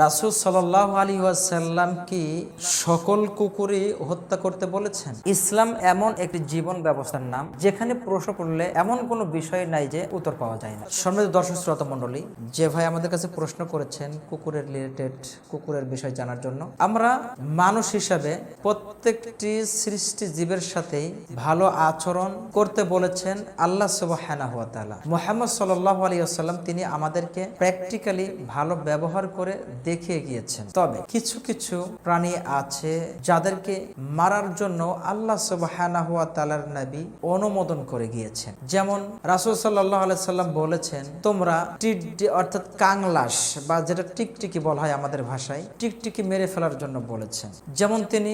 রাসুল সাল্লাহ আলী ওয়াসাল্লাম কি সকল কুকুরই হত্যা করতে বলেছেন। ইসলাম এমন একটি জীবন ব্যবস্থার নাম, যেখানে প্রশ্ন করলে এমন কোনো বিষয় নাই যে উত্তর পাওয়া যায় না। সম্মানিত দর্শক শ্রোতা মণ্ডলী, যে ভাই আমাদের কাছে প্রশ্ন করেছেন কুকুরের রিলেটেড কুকুরের বিষয় জানার জন্য, আমরা মানুষ হিসাবে প্রত্যেকটি সৃষ্টি জীবের সাথেই ভালো আচরণ করতে বলেছেন আল্লাহ তাআলা। মুহাম্মদ সাল্লাল্লাহু আলাইহি ওয়াসাল্লাম, তিনি আমাদেরকে প্র্যাকটিক্যালি ভালো ব্যবহার করে দেখিয়ে গিয়েছেন। তবে কিছু কিছু প্রাণী আছে যাদেরকে মারার জন্য আল্লাহ তাআলার নবী অনুমোদন করে গিয়েছেন। যেমন রাসূল সাল্লাম বলেছেন, তোমরা টিডি অর্থাৎ কাংলাস বা যেটা টিকটিকি বলা হয় আমাদের ভাষায়, টিকটিকি মেরে ফেলার জন্য বলেছেন। যেমন তিনি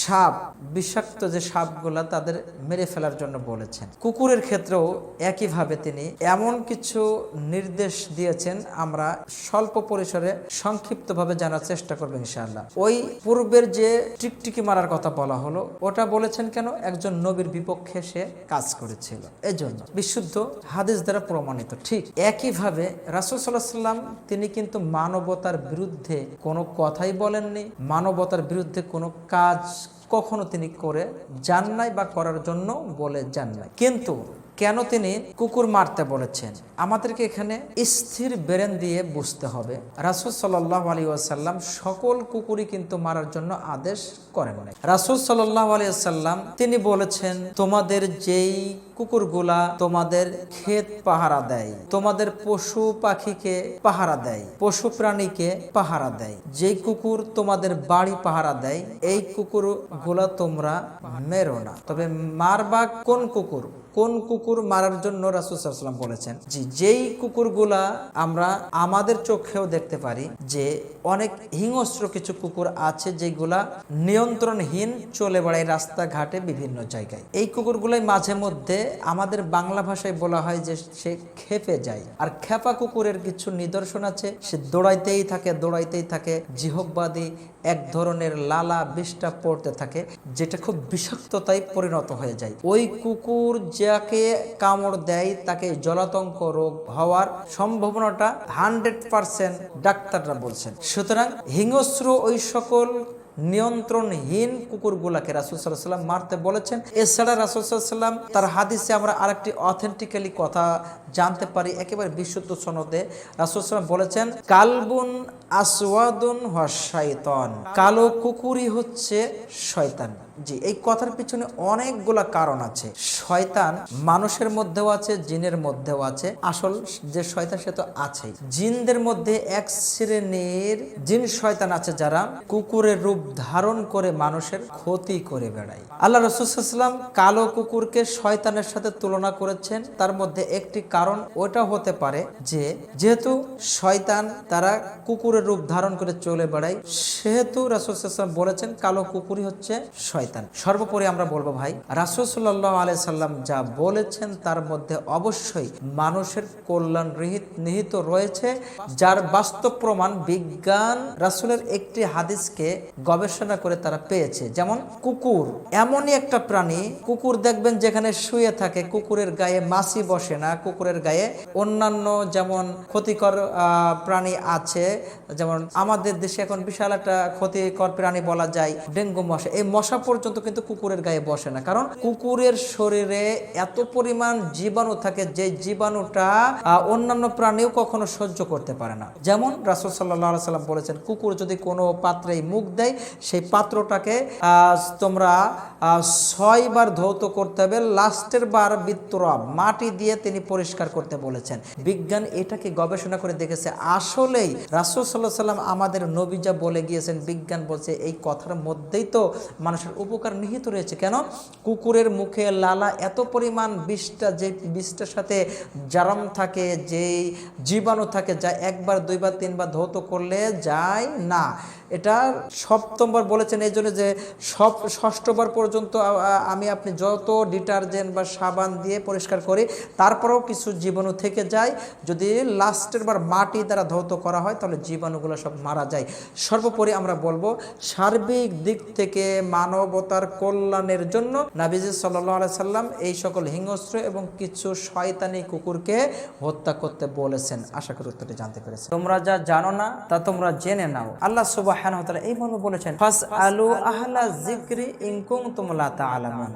সাপ, বিষাক্ত যে সাপগুলা তাদের মেরে ফেলার জন্য বলেছেন। কুকুরের ক্ষেত্রেও একইভাবে তিনি এমন কিছু নির্দেশ দিয়েছেন, আমরা স্বল্প পরিসরে সংক্ষিপ্তভাবে জানার চেষ্টা করব ইনশাআল্লাহ। ওই পূর্বের যে টিকটিকি মারার কথা বলা হলো, ওটা বলেছেন কেন? একজন নবীর বিপক্ষে সে কাজ করেছিল। এজন্য বিশুদ্ধ হাদিস দ্বারা প্রমাণিত। ঠিক একইভাবে রাসুল সাল্লাহ সাল্লাম তিনি কিন্তু মানবতার বিরুদ্ধে কোনো কথাই বলেননি। মানবতার বিরুদ্ধে কোনো কাজ কখনো তিনি করে যান নাই বা করার জন্য বলে যান নাই। কিন্তু কেন তিনি কুকুর মারতে বলেছেন? আমাদেরকে এখানে স্থির বেরেন দিয়ে বুঝতে হবে। রাসুল সাল্লাহ আলী আসাল্লাম সকল কুকুরই কিন্তু মারার জন্য আদেশ করেন রাসুল সাল্লাহ আলী আসাল্লাম তিনি বলেছেন, তোমাদের যেই কুকুরগুলা তোমাদের ক্ষেত পাহারা দেয়। তোমাদের পশু পাখিকে পাহারা দেয়। পশু প্রাণীকে পাহারা দেয়। যে কুকুর তোমাদের বাড়ি পাহারা দেয়, এই কুকুরগুলা তোমরা মেরো না। তবে মারবা কোন কুকুর? কোন কুকুর মারার জন্য রাসুসাল্লাম বলেছেন? জি, যেই কুকুরগুলা আমরা আমাদের চোখেও দেখতে পারি যে অনেক হিংস্র কিছু কুকুর আছে যেগুলা নিয়ন্ত্রণহীন চলে বেড়ায় রাস্তাঘাটে বিভিন্ন জায়গায়। এই কুকুরগুলাই মাঝে মধ্যে আমাদের বাংলা ভাষায় বলা হয় যে সে খেপে যায়। আর খেপা কুকুরের কিছু নিদর্শন আছে। সে দৌড়াইতেই থাকে দৌড়াইতেই থাকে। জিহব্বাদী এক ধরনের লালা বিষ্ঠা পড়তে থাকে, যেটা খুব বিষাক্ততায় পরিণত হয়ে যায়। ওই কুকুর যাকে কামড় দেয়, তাকে জলাতঙ্ক রোগ হওয়ার সম্ভাবনাটা হান্ড্রেড পার্সেন্ট ডাক্তাররা বলছেন। সুতরাং হিংস্র ওই সকল নিয়ন্ত্রণহীন কুকুরগুলাকে রাসুল সাল্লাম মারতে বলেছেন। এছাড়া রাসুল সাল্লাম তার হাদিসে আমরা আরেকটি অথেন্টিক্যালি কথা জানতে পারি, একেবারে বিশুদ্ধ সনদে। রাসুল সাল্লাম বলেছেন, কালবুন আসওয়াদুন শয়তন কালো কুকুরই হচ্ছে শয়তান। জি, এই কথার পিছনে অনেকগুলা কারণ আছে। শয়তান মানুষের মধ্যেও আছে, জিনের মধ্যেও আছে। আসল যে শয়তান, সে তো আছে জিনদের মধ্যে এক শ্রেণির জিন শয়তান আছে যারা কুকুরের রূপ ধারণ করে মানুষের ক্ষতি করে বেড়ায়। আল্লাহ রসুলাম কালো কুকুরকে শয়তানের সাথে তুলনা করেছেন। তার মধ্যে একটি কারণ ওটা হতে পারে যে, যেহেতু শয়তান তারা কুকুরের রূপ ধারণ করে চলে বেড়ায়, সেহেতু রাসুলাম বলেছেন কালো কুকুরই হচ্ছে শয়তান। সর্বোপরি আমরা বলব ভাই, রাসুল সাল্লাহ আলাই সাল্লাম যা বলেছেন তার মধ্যে অবশ্যই মানুষের কল্যাণ নিহিত রয়েছে, যার বাস্তব প্রমাণ বিজ্ঞান রাসুলের একটি হাদিসকে গবেষণা করে তারা পেয়েছে। যেমন কুকুর, এমনই একটা প্রাণী, কুকুর দেখবেন যেখানে শুয়ে থাকে, কুকুরের গায়ে মাছি বসে না, কুকুরের গায়ে অন্যান্য যেমন ক্ষতিকর প্রাণী আছে, যেমন আমাদের দেশে এখন বিশাল একটা ক্ষতিকর প্রাণী বলা যায় ডেঙ্গু মশা। এই মশা পর্যন্ত কিন্তু কুকুরের গায়ে বসে না, কারণ কুকুরের শরীরে এত পরিমাণ জীবাণু থাকে যে জীবাণুটা অন্যান্য প্রাণীও কখনো সহ্য করতে পারে না। যেমন রাসুল সাল্লাহ সাল্লাম বলেছেন, কুকুর যদি কোনো পাত্রে মুখ দেয়, সেই পাত্রটাকে তোমরা ছয়বার ধৌত করতে হবে, লাস্টের বার বিত্তরা, মাটি দিয়ে তিনি পরিষ্কার করতে বলেছেন। বিজ্ঞান এটাকে গবেষণা করে দেখেছে। আসলেই রাসুল সাল্লাহ সাল্লাম আমাদের নবী যা বলে গিয়েছেন, বিজ্ঞান বলছে এই কথার মধ্যেই তো মানুষের উপকার নিহিত রয়েছে। কেন? কুকুরের মুখে লালা এত পরিমাণ বিষটা যে বিষটার সাথে জারম থাকে, যেই জীবাণু থাকে, যা একবার, দুইবার, তিনবার ধৌত করলে যায় না। এটা সপ্তমবার বলেছেন এই জন্য যে সব ষষ্ঠবার পর্যন্ত আমি আপনি যত ডিটারজেন্ট বা সাবান দিয়ে পরিষ্কার করি, তারপরেও কিছু জীবাণু থেকে যায়। যদি লাস্টের বার মাটি দ্বারা ধৌত করা হয়, তাহলে জীবাণুগুলো সব মারা যায়। সর্বোপরি আমরা বলব, সার্বিক দিক থেকে মানবতার কল্যাণের জন্য নাবিজ সাল্লাহ সাল্লাম এই সকল হিংস্র এবং কিছু শয়তানি কুকুরকে হত্যা করতে বলেছেন। আশা করি উত্তরটি জানতে পেরেছেন। তোমরা যা জানো না, তা তোমরা জেনে নাও। আল্লাহ সুবাহ সুবাহান এই মর্ম বলেছেন ফাস আলু আহলা জিক্রি ইংকুং তুমলা তা আলামান